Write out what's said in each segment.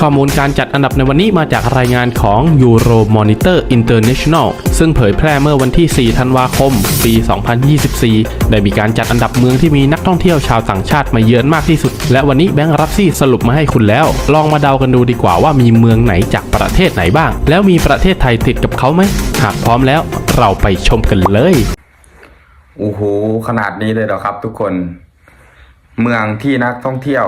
ข้อมูลการจัดอันดับในวันนี้มาจากรายงานของ Euro Monitor International ซึ่งเผยแพร่เมื่อวันที่ 4 ธันวาคม ปี 2024 ได้มีการจัดอันดับเมืองที่มีนักท่องเที่ยวชาวต่างชาติมาเยือนมากที่สุด และวันนี้แบงค์รับซี่สรุปมาให้คุณแล้ว ลองมาเดากันดูดีกว่าว่ามีเมืองไหนจากประเทศไหนบ้าง แล้วมีประเทศไทยติดกับเขาไหม หากพร้อมแล้วเราไปชมกันเลยโอ้โหขนาดนี้เลยเหรอครับ ทุกคน เมืองที่นักท่องเที่ยว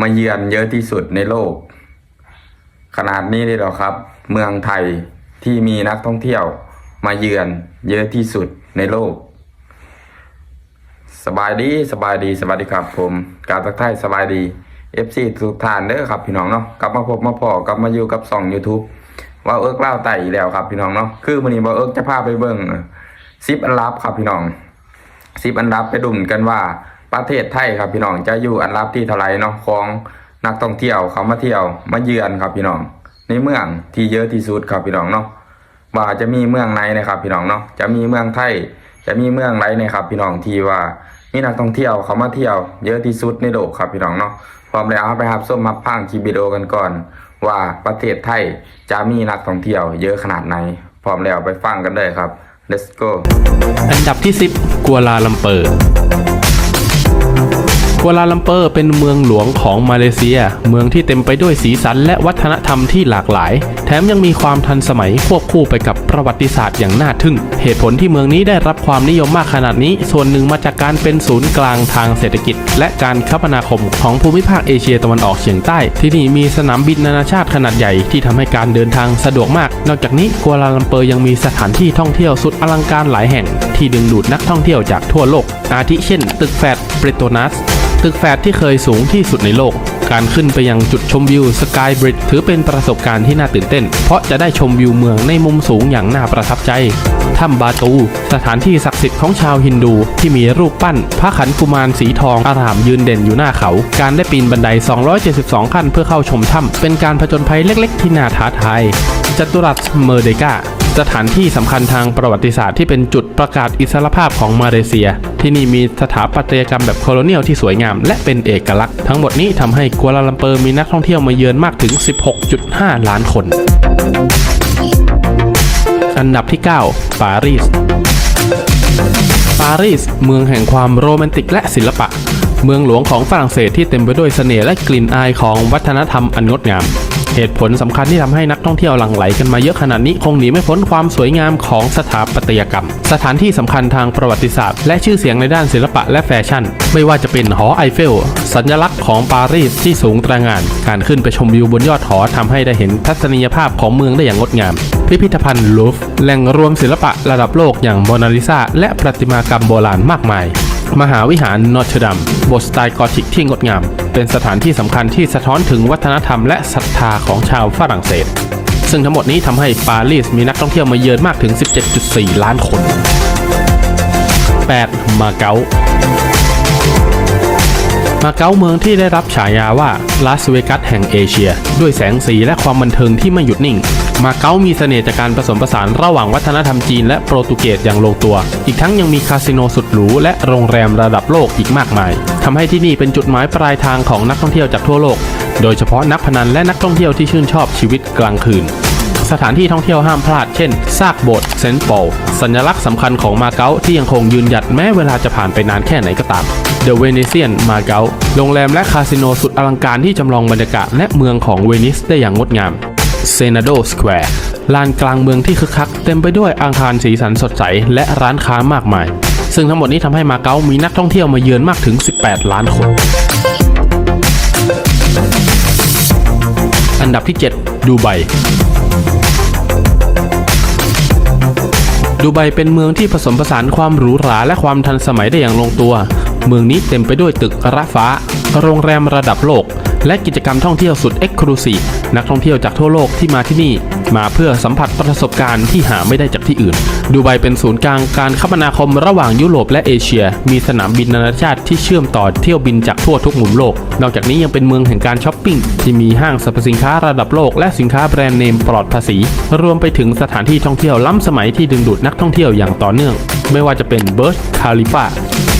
มาเยือนเยอะที่สุดในโลก ขนาดนี้เลยหรอครับ เมืองไทยที่มีนักท่องเที่ยวมาเยือนเยอะที่สุดในโลก สบายดีสบายดีสวัสดีครับผมกาตักไทยสบายดี FC ทุกท่านเด้อครับพี่น้องเนาะกลับมาพบมาพอกลับมาอยู่กับสอง YouTube ว่าเอิร์กเล่าไต่อีกแล้วครับพี่น้องเนาะคือวันนี้ว่าเอิร์กจะพาไปเบิ่งซิปอันลับครับพี่น้องซิปอันลับไปดุ่มกันว่าประเทศไทยครับพี่น้องจะอยู่อันลับที่เท่าไหรเนาะของ นักท่องเที่ยวเขามาเที่ยวมาเยือนครับพี่น้อง ในเมืองที่เยอะที่สุดครับพี่น้องเนาะว่าจะมีเมืองไหนนะครับพี่น้องเนาะจะมีเมืองไทยจะมีเมืองไหนนะครับพี่น้องที่ว่ามีนักท่องเที่ยวเขามาเที่ยว เยอะที่สุดในโลกครับพี่น้องเนาะพร้อมแล้วไปครับส้มมาพังคลิปวิดีโอกันก่อน ว่าประเทศไทยจะมีนักท่องเที่ยว เยอะขนาดไหนพร้อมแล้วไปฟังกันเลยครับ let's go อันดับที่ 10 กัวลาลัมเปอร์ กัวลาลัมเปอร์เป็นเมืองหลวงของมาเลเซีย เมืองที่เต็มไปด้วยสีสันและวัฒนธรรมที่หลากหลาย แถมยังมีความทันสมัยควบคู่ไปกับประวัติศาสตร์อย่างน่าทึ่ง เหตุผลที่เมืองนี้ได้รับความนิยมมากขนาดนี้ ส่วนหนึ่งมาจากการเป็นศูนย์กลางทางเศรษฐกิจ และการคมนาคมของภูมิภาคเอเชียตะวันออกเฉียงใต้ ที่นี่มีสนามบินนานาชาติขนาดใหญ่ที่ทำให้การเดินทางสะดวกมาก นอกจากนี้กัวลาลัมเปอร์ยังมีสถานที่ท่องเที่ยวสุดอลังการหลายแห่ง ที่ดึงดูดนักท่องเที่ยวจากทั่วโลก อาทิเช่น ตึกแฟดเปรโตนัส ตึกแฝดที่เคยสูงที่สุดในโลก การขึ้นไปยังจุดชมวิวสกายบริดจ์ถือเป็นประสบการณ์ที่น่าตื่นเต้น เพราะจะได้ชมวิวเมืองในมุมสูงอย่างน่าประทับใจ ถ้ำบาตู สถานที่ศักดิ์สิทธิ์ของชาวฮินดู ที่มีรูปปั้น พระขันกุมารสีทองอารามยืนเด่นอยู่หน้าเขา การได้ปีนบันได 272 ขั้นเพื่อเข้าชมถ้ำเป็นการผจญภัยเล็ก ๆ ที่น่าท้าทายจัตุรัสเมอร์เดกาสถานที่สำคัญทางประวัติศาสตร์ที่เป็นจุดประกาศอิสรภาพของมาเลเซีย ที่นี่มีสถาปัตยกรรมแบบโคโลเนียลที่สวยงาม และเป็นเอกลักษณ์ทั้งหมดนี้ทำให้กัวลาลัมเปอร์มีนักท่องเที่ยวมาเยือนมากถึง 16.5 ล้านคน อันดับที่ 9 ปารีส ปารีส เมืองแห่งความโรแมนติกและศิลปะ เมืองหลวงของฝรั่งเศสที่เต็มไปด้วยเสน่ห์และกลิ่นอายของวัฒนธรรมอันงดงาม เหตุผลสำคัญที่ทำให้นักท่องเที่ยวหลั่งไหลกันมาเยอะขนาดนี้คงหนีไม่พ้นความสวยงามของสถาปัตยกรรม สถานที่สำคัญทางประวัติศาสตร์ และชื่อเสียงในด้านศิลปะและแฟชั่น ไม่ว่าจะเป็นหอไอเฟล สัญลักษณ์ของปารีสที่สูงตระหง่าน การขึ้นไปชมวิวบนยอดหอทำให้ได้เห็นทัศนียภาพของเมืองได้อย่างงดงาม พิพิธภัณฑ์ลูฟ์แหล่งรวมศิลปะระดับโลกอย่างโมนาลิซาและประติมากรรมโบราณมากมาย มหาวิหารนอร์เทดัมโบสถ์สไตล์กอธิกที่งดงาม เป็นสถานที่สำคัญที่สะท้อนถึงวัฒนธรรมและศรัทธาของชาวฝรั่งเศส ซึ่งทั้งหมดนี้ทำให้ปารีสมีนักท่องเที่ยวมาเยือนมากถึง 17.4 ล้านคน 8. มาเก๊า มาเก๊าเมืองที่ได้รับฉายาว่าลาสเวกัสแห่งเอเชีย ด้วยแสงสีและความบันเทิงที่ไม่หยุดนิ่ง มาเก๊ามีเสน่ห์จากการผสมผสานระหว่างวัฒนธรรมจีนและโปรตุเกสอย่างลงตัว อีกทั้งยังมีคาสิโนสุดหรูและโรงแรมระดับโลกอีกมากมายทำให้ที่นี่เป็นจุดหมายปลายทางของนักท่องเที่ยวจากทั่วโลก โดยเฉพาะนักพนันและนักท่องเที่ยวที่ชื่นชอบชีวิตกลางคืน สถานที่ท่องเที่ยวห้ามพลาดเช่น ซากโบสถ์เซนต์ปอลสัญลักษณ์สำคัญของมาเก๊าที่ยังคงยืนหยัดแม้เวลาจะผ่านไปนานแค่ไหนก็ตาม The Venetian มาเก๊าโรงแรมและคาสิโนสุดอลังการที่จำลองบรรยากาศและเมืองของเวนิสได้อย่างงดงามเซนาโดสแควร์ลานกลางเมืองที่คึกคัก เต็มไปด้วยอาคารสีสันสดใส และร้านค้ามากมาย ซึ่งทั้งหมดนี้ทำให้มาเก๊ามีนักท่องเที่ยวมาเยือนมากถึง 18 ล้านคน อันดับที่ 7 ดูไบ ดูไบเป็นเมืองที่ผสมผสานความหรูหราและความทันสมัยได้อย่างลงตัว เมืองนี้เต็มไปด้วยตึกระฟ้า โรงแรมระดับโลก และกิจกรรมท่องเที่ยวสุดเอ็กซ์คลูซีฟนักท่องเที่ยวจากทั่วโลกที่มาที่นี่ มาเพื่อสัมผัสประสบการณ์ที่หาไม่ได้จากที่อื่น ดูไบเป็นศูนย์กลางการคมนาคมระหว่างยุโรปและเอเชีย มีสนามบินนานาชาติที่เชื่อมต่อเที่ยวบินจากทั่วทุกมุมโลก นอกจากนี้ยังเป็นเมืองแห่งการช้อปปิ้งที่มีห้างสรรพสินค้าระดับโลกและสินค้าแบรนด์เนมปลอดภาษี รวมไปถึงสถานที่ท่องเที่ยวล้ำสมัยที่ดึงดูดนักท่องเที่ยวอย่างต่อเนื่อง ไม่ว่าจะเป็นเบิร์ชคาลิฟา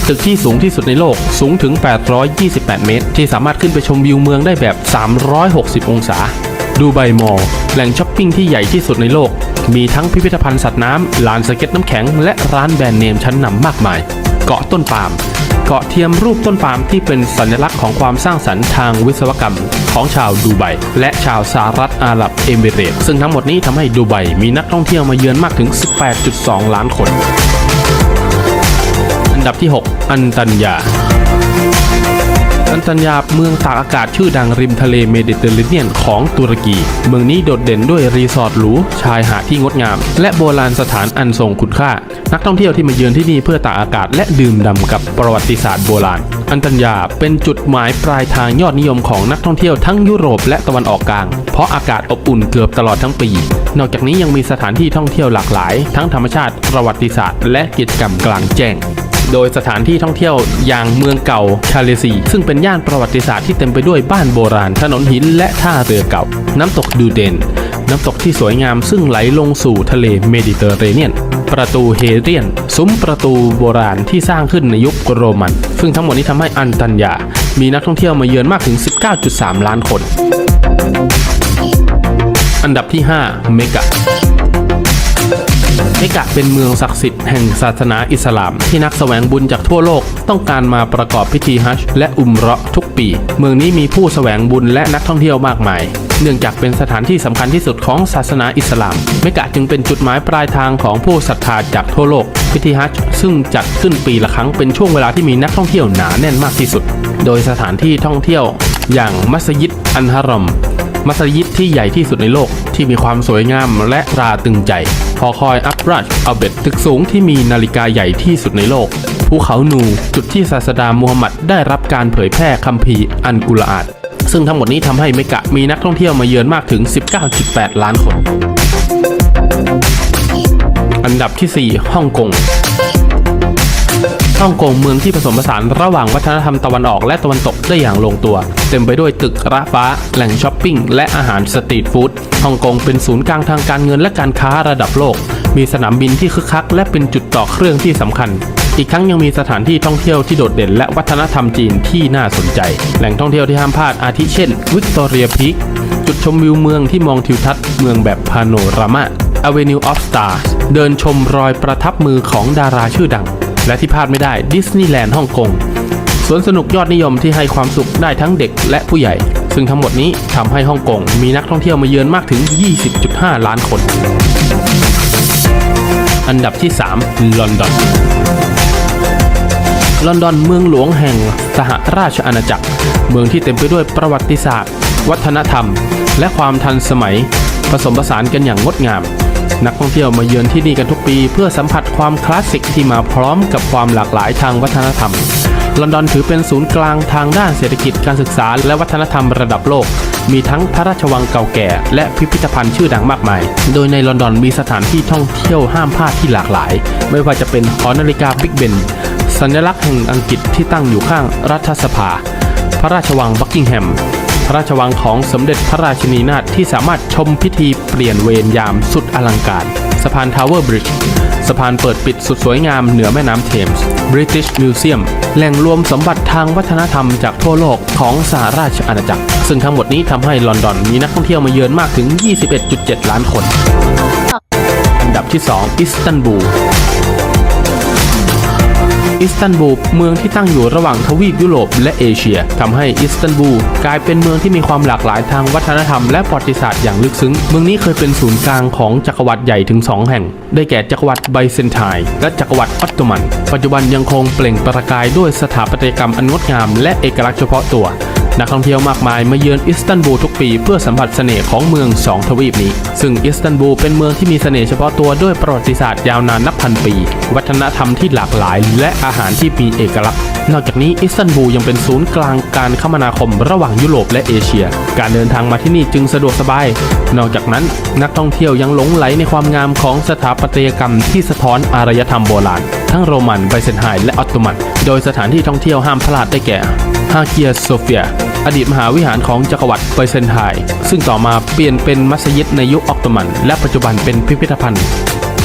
ตึกที่สูงที่สุดในโลกสูงถึง 828 เมตร ที่สามารถขึ้นไปชมวิวเมืองได้แบบ 360 องศา ดูไบมอลล์แหล่งช้อปปิ้งที่ใหญ่ที่สุดในโลก มีทั้งพิพิธภัณฑ์สัตว์น้ำลานสเก็ตน้ำแข็ง และร้านแบรนด์เนมชั้นนำมากมาย เกาะต้นปาล์มเกาะเทียมรูปต้นปาล์มที่เป็นสัญลักษณ์ของความสร้างสรรค์ทางวิศวกรรมของชาวดูไบและชาวสหรัฐอาหรับเอมิเรตส์ซึ่งทั้งหมดนี้ทำให้ดูไบมีนักท่องเที่ยวมาเยือนมากถึง 18.2 ล้านคน อันดับที่ 6 อันตัญญาอันตัญญาเมืองตากอากาศชื่อดังริมทะเลเมดิเตอร์เรเนียนของตุรกี เมืองนี้โดดเด่นด้วยรีสอร์ทหรูชายหาดที่งดงาม และโบราณสถานอันทรงคุณค่า นักท่องเที่ยวที่มาเยือนที่นี่เพื่อตากอากาศและดื่มด่ำกับประวัติศาสตร์โบราณ อันตัญญาเป็นจุดหมายปลายทางยอดนิยมของนักท่องเที่ยวทั้งยุโรปและตะวันออกกลาง เพราะอากาศอบอุ่นเกือบตลอดทั้งปี นอกจากนี้ยังมีสถานที่ท่องเที่ยวหลากหลาย ทั้งธรรมชาติประวัติศาสตร์ และกิจกรรมกลางแจ้ง โดยสถานที่ท่องเที่ยวอย่างเมืองเก่าชาเลซี ซึ่งเป็นย่านประวัติศาสตร์ที่เต็มไปด้วยบ้านโบราณ ถนนหินและท่าเรือเก่า น้ำตกดูเดน น้ำตกที่สวยงามซึ่งไหลลงสู่ทะเลเมดิเตอร์เรเนียน ประตูเฮเรียน ซุ้มประตูโบราณที่สร้างขึ้นในยุคโรมัน ซึ่งทั้งหมดนี้ทำให้อันตัญญา มีนักท่องเที่ยวมาเยือนมากถึง 19.3 ล้านคน อันดับที่ 5 เมกะ เมกะเป็นเมืองศักดิ์สิทธิ์แห่งศาสนาอิสลาม ที่นักแสวงบุญจากทั่วโลกต้องการมาประกอบพิธีฮัจญ์และอุมเราะห์ทุกปี เมืองนี้มีผู้แสวงบุญและนักท่องเที่ยวมากมาย เนื่องจากเป็นสถานที่สำคัญที่สุดของศาสนาอิสลาม เมกะจึงเป็นจุดหมายปลายทางของผู้ศรัทธาจากทั่วโลก พิธีฮัจญ์ซึ่งจัดขึ้นปีละครั้งเป็นช่วงเวลาที่มีนักท่องเที่ยวหนาแน่นมากที่สุด โดยสถานที่ท่องเที่ยว อย่างมัสยิดอันฮารอมมัสยิดที่ใหญ่ที่สุดในโลกที่มีความสวยงามและตราตรึงใจ อคอยอัปรัชอัลเบตตึกสูงที่มีนาฬิกาใหญ่ที่สุดในโลก ภูเขานูจุดที่ศาสดามูฮัมหมัดได้รับการเผยแพร่คัมภีร์อันกุลอาดซึ่งทั้งหมดนี้ทำให้เมกะมีนักท่องเที่ยวมาเยือนมากถึง 19.8 ล้านคน อันดับที่ 4 ฮ่องกง ฮ่องกงเมืองที่ผสมผสานระหว่างวัฒนธรรมตะวันออกและตะวันตกได้อย่างลงตัว เต็มไปด้วยตึกระฟ้า แหล่งช้อปปิ้ง และอาหารสตรีทฟู้ดฮ่องกงเป็นศูนย์กลางทางการเงินและการค้าระดับโลก มีสนามบินที่คึกคัก และเป็นจุดต่อเครื่องที่สำคัญอีกทั้งยังมีสถานที่ท่องเที่ยวที่โดดเด่นและวัฒนธรรมจีนที่น่าสนใจ แหล่งท่องเที่ยวที่ห้ามพลาดอาทิเช่นวิกตอเรียพีคจุดชมวิวเมืองที่มองทิวทัศน์เมืองแบบพาโนรามา Avenue of Stars เดินชมรอยประทับมือของดาราชื่อดัง และที่พลาดไม่ได้ดิสนีย์แลนด์ฮ่องกงสวนสนุกยอดนิยมที่ให้ความสุขได้ทั้งเด็กและผู้ใหญ่ ซึ่งทั้งหมดนี้ทำให้ฮ่องกงมีนักท่องเที่ยวมาเยือนมากถึง 20.5 ล้านคน อันดับที่ 3 ลอนดอน ลอนดอนเมืองหลวงแห่งสหราชอาณาจักร เมืองที่เต็มไปด้วยประวัติศาสตร์ วัฒนธรรม และความทันสมัย ผสมผสานกันอย่างงดงาม นักท่องเที่ยวมาเยือนที่นี่กันทุกปี เพื่อสัมผัสความคลาสสิกที่มาพร้อมกับความหลากหลายทางวัฒนธรรม ลอนดอนถือเป็นศูนย์กลางทางด้านเศรษฐกิจการศึกษาและวัฒนธรรมระดับโลก มีทั้งพระราชวังเก่าแก่ และพิพิธภัณฑ์ชื่อดังมากมาย โดยในลอนดอนมีสถานที่ท่องเที่ยวห้ามพลาดที่หลากหลาย ไม่ว่าจะเป็นหอนาฬิกาบิ๊กเบนสัญลักษณ์แห่งอังกฤษที่ตั้งอยู่ข้างรัฐสภา พระราชวังบักกิงแฮม พระราชวังของสมเด็จพระราชินีนาถที่สามารถชมพิธีเปลี่ยนเวรยามสุดอลังการ สะพานทาวเวอร์บริดจ์สะพานเปิดปิดสุดสวยงามเหนือแม่น้ำเทมส์ British Museum แหล่งรวมสมบัติทางวัฒนธรรมจากทั่วโลกของสหราชอาณาจักร ซึ่งทั้งหมดนี้ทำให้ลอนดอนมีนักท่องเที่ยวมาเยือนมากถึง 21.7 ล้านคน อันดับที่ 2 อิสตันบูล อิสตันบูลเมืองที่ตั้งอยู่ระหว่างทวีปยุโรปและเอเชียทำให้อิสตันบูลกลายเป็นเมืองที่มีความหลากหลายทางวัฒนธรรมและประวัติศาสตร์อย่างลึกซึ้ง เมืองนี้เคยเป็นศูนย์กลางของจักรวรรดิใหญ่ถึง 2 แห่ง ได้แก่จักรวรรดิไบเซนไทน์และจักรวรรดิออตโตมัน ปัจจุบันยังคงเปล่งประกายด้วยสถาปัตยกรรมอันงดงามและเอกลักษณ์เฉพาะตัวนักท่องเที่ยวมากมายมาเยือนอิสตันบูลทุกปีเพื่อสัมผัสเสน่ห์ของเมืองสองทวีปนี้ ซึ่งอิสตันบูลเป็นเมืองที่มีเสน่ห์เฉพาะตัวด้วยประวัติศาสตร์ยาวนานนับพันปี วัฒนธรรมที่หลากหลาย และอาหารที่มีเอกลักษณ์ นอกจากนี้อิสตันบูลยังเป็นศูนย์กลางการคมนาคมระหว่างยุโรปและเอเชีย การเดินทางมาที่นี่จึงสะดวกสบาย นอกจากนั้นนักท่องเที่ยวยังหลงไหลในความงามของสถาปัตยกรรมที่สะท้อนอารยธรรมโบราณ ทั้งโรมันไบเซนไฮและออตโตมัน โดยสถานที่ท่องเที่ยวห้ามพลาดได้แก่ฮาเกียโซเฟีย อดีตมหาวิหารของจักรวรรดิไบเซนไฮซึ่งต่อมาเปลี่ยนเป็นมัสยิดในยุคออตโตมัน และปัจจุบันเป็นพิพิธภัณฑ์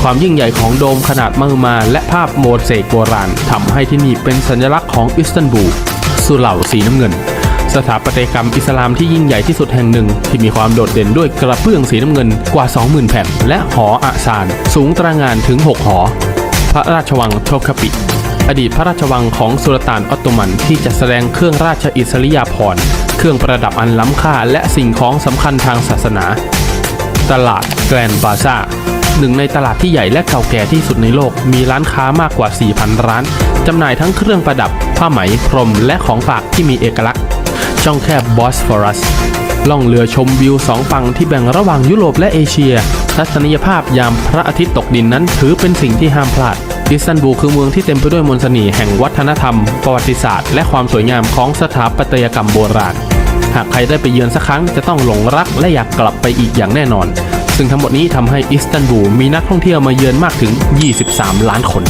ความยิ่งใหญ่ของโดมขนาดมหึมา และภาพโมเสกโบราณทำให้ที่นี่เป็นสัญลักษณ์ของอิสตันบูลสุเหร่าสีน้ำเงิน สถาปัตยกรรมอิสลามที่ยิ่งใหญ่ที่สุดแห่งหนึ่ง ที่มีความโดดเด่นด้วยกระเบื้องสีน้ำเงินกว่า 20,000 แผ่น และหออาซาน สูงตระงานถึง 6 หอ พระราชวังโทคปิ อดีตพระราชวังของสุลต่านออตโตมันที่จะแสดงเครื่องราชอิสริยาภรณ์เครื่องประดับอันล้ำค่าและสิ่งของสำคัญทางศาสนา ตลาดแกรนบาซ่า หนึ่งในตลาดที่ใหญ่และเก่าแก่ที่สุดในโลก มีร้านค้ามากกว่า 4,000 ร้าน จำหน่ายทั้งเครื่องประดับ ผ้าไหม พรม และของฝากที่มีเอกลักษณ์ ช่องแคบบอสฟอรัสล่องเรือชมวิวสองฝั่งที่แบ่งระหว่างยุโรปและเอเชีย ทัศนียภาพยามพระอาทิตย์ตกดินนั้นถือเป็นสิ่งที่ห้ามพลาด อิสตันบูลคือเมืองที่เต็มไปด้วยมนต์เสน่ห์แห่งวัฒนธรรม ประวัติศาสตร์ และความสวยงามของสถาปัตยกรรมโบราณ หากใครได้ไปเยือนสักครั้งจะต้องหลงรักและอยากกลับไปอีกอย่างแน่นอน ซึ่งทั้งหมดนี้ทำให้อิสตันบูลมีนักท่องเที่ยวมาเยือนมากถึง 23 ล้านคน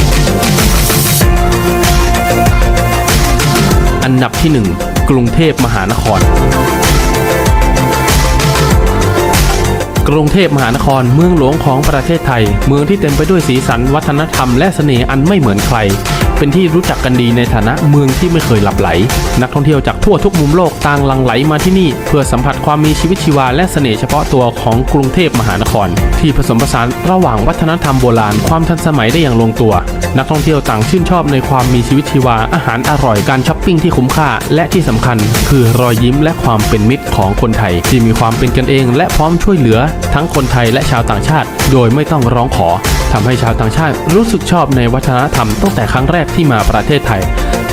อันดับที่ 1 กรุงเทพมหานครกรุงเทพมหานครเมืองหลวงของประเทศ ไทย เมืองที่เต็มไปด้วยสีสันวัฒนธรรมและเสน่ห์อันไม่เหมือนใคร เป็นที่รู้จักกันดีในฐานะเมืองที่ไม่เคยหลับไหล นักท่องเที่ยวจากทั่วทุกมุมโลกต่างหลั่งไหลมาที่นี่ เพื่อสัมผัสความมีชีวิตชีวาและเสน่ห์เฉพาะตัวของกรุงเทพมหานคร ที่ผสมผสานระหว่างวัฒนธรรมโบราณความทันสมัยได้อย่างลงตัว นักท่องเที่ยวต่างชื่นชอบในความมีชีวิตชีวาอาหารอร่อยการช้อปปิ้งที่คุ้มค่า และที่สำคัญ คือรอยยิ้มและความเป็นมิตรของคนไทย ที่มีความเป็นกันเอง และพร้อมช่วยเหลือ ทั้งคนไทยและชาวต่างชาติ โดยไม่ต้องร้องขอทำให้ชาวต่างชาติรู้สึกชอบในวัฒนธรรมตั้งแต่ครั้งแรกที่มาประเทศไทย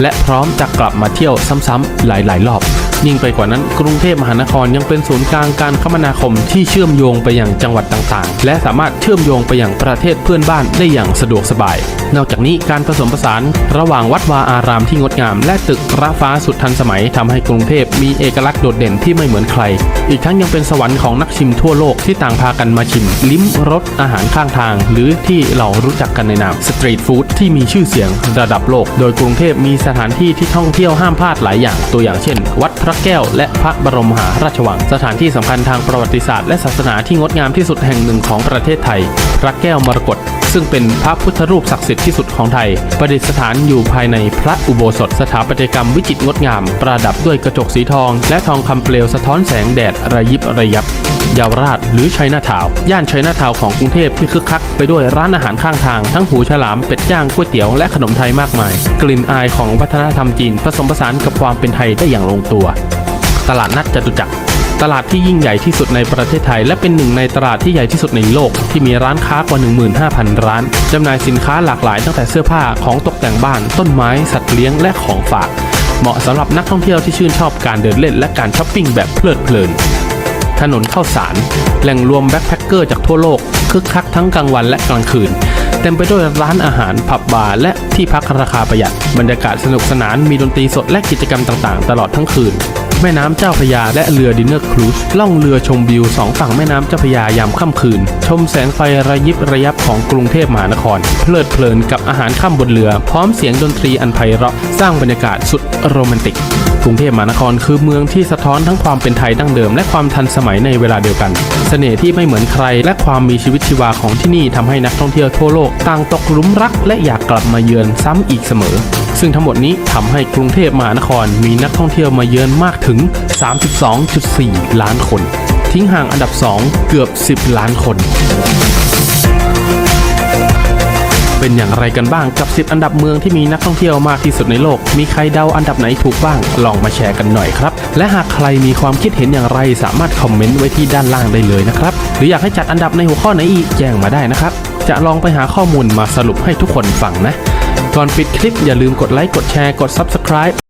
และพร้อมจะกลับมาเที่ยวซ้ำๆหลาย ๆ รอบ ยิ่งไปกว่านั้นกรุงเทพมหานครยังเป็นศูนย์กลางการคมนาคมที่เชื่อมโยงไปยังจังหวัดต่างๆ และสามารถเชื่อมโยงไปยังประเทศเพื่อนบ้านได้อย่างสะดวกสบาย นอกจากนี้การผสมผสานระหว่างวัดวาอารามที่งดงาม และตึกระฟ้าสุดทันสมัยทำให้กรุงเทพมีเอกลักษณ์โดดเด่นที่ไม่เหมือนใคร อีกทั้งยังเป็นสวรรค์ของนักชิมทั่วโลกที่ต่างพากันมาชิม ลิ้มรสอาหารข้างทาง หรือที่เรารู้จักกันในนามสตรีทฟู้ดที่มีชื่อเสียงระดับโลก โดยกรุงเทพมีสถานที่ที่ท่องเที่ยวห้ามพลาดหลายอย่างตัวอย่างเช่น วัดพระแก้ว และพระบรมมหาราชวัง สถานที่สำคัญทางประวัติศาสตร์และศาสนาที่งดงามที่สุดแห่งหนึ่งของประเทศไทย พระแก้วมรกต ซึ่งเป็นพระพุทธรูปศักดิ์สิทธิ์ที่สุดของไทย ประดิษฐานอยู่ภายในพระอุโบสถสถาปัตยกรรมวิจิตรงดงาม ประดับด้วยกระจกสีทอง และทองคำเปลวสะท้อนแสงแดดระยิบระยับเยาวราชหรือชัยนาทาวน์ย่านชัยนาทาวน์ของกรุงเทพที่คึกคักไปด้วยร้านอาหารข้างทาง ทั้งหูฉลามเป็ดย่างก๋วยเตี๋ยวและขนมไทยมากมาย กลิ่นอายของวัฒนธรรมจีนผสมผสานกับความเป็นไทยได้อย่างลงตัว ตลาดนัดจตุจักร ตลาดที่ยิ่งใหญ่ที่สุดในประเทศไทย และเป็นหนึ่งในตลาดที่ใหญ่ที่สุดในโลก ที่มีร้านค้ากว่า 15,000 ร้านจำหน่ายสินค้าหลากหลายตั้งแต่เสื้อผ้าของตกแต่งบ้าน ต้นไม้ สัตว์เลี้ยงและของฝาก เหมาะสำหรับนักท่องเที่ยวที่ชื่นชอบการเดินเล่นและการช้อปปิ้งแบบเพลิดเพลินถนนข้าวสาร แหล่งรวมแบ็คแพคเกอร์จากทั่วโลกคึกคักทั้งกลางวันและกลางคืน เต็มไปด้วยร้านอาหารผับบาร์และที่พักราคาประหยัด บรรยากาศสนุกสนานมีดนตรีสดและกิจกรรมต่างๆ ตลอดทั้งคืน แม่น้ำเจ้าพยาและเรือดินเนอร์ครูซล่องเรือชมวิวสองฝั่งแม่น้ำเจ้าพยายามค่ำคืน ชมแสงไฟระยิบระยับของกรุงเทพมหานคร เพลิดเพลินกับอาหารค่ำบนเรือ พร้อมเสียงดนตรีอันไพเราะสร้างบรรยากาศสุดโรแมนติกกรุงเทพมหานครคือเมืองที่สะท้อนทั้งความเป็นไทยดั้งเดิม และความทันสมัยในเวลาเดียวกันเสน่ห์ที่ไม่เหมือนใคร และความมีชีวิตชีวาของที่นี่ทำให้นักท่องเที่ยวทั่วโลกต่างตกหลุมรัก และอยากกลับมาเยือนซ้ำอีกเสมอ ซึ่งทั้งหมดนี้ทำให้กรุงเทพมหานครมีนักท่องเที่ยวมาเยือนมากถึง 32.4 ล้านคน ทิ้งห่างอันดับ 2 เกือบ 10 ล้านคน เป็นอย่างไรกันบ้างกับ 10 อันดับเมืองที่มีนักท่องเที่ยวมากที่สุดในโลก มีใครเดาอันดับไหนถูกบ้าง ลองมาแชร์กันหน่อยครับ และหากใครมีความคิดเห็นอย่างไร สามารถคอมเมนต์ไว้ที่ด้านล่างได้เลยนะครับ หรืออยากให้จัดอันดับในหัวข้อไหนอีกแจ้งมาได้นะครับจะลองไปหาข้อมูลมาสรุปให้ทุกคนฟังนะ ก่อนปิดคลิปอย่าลืมกดไลค์กดแชร์กด Subscribe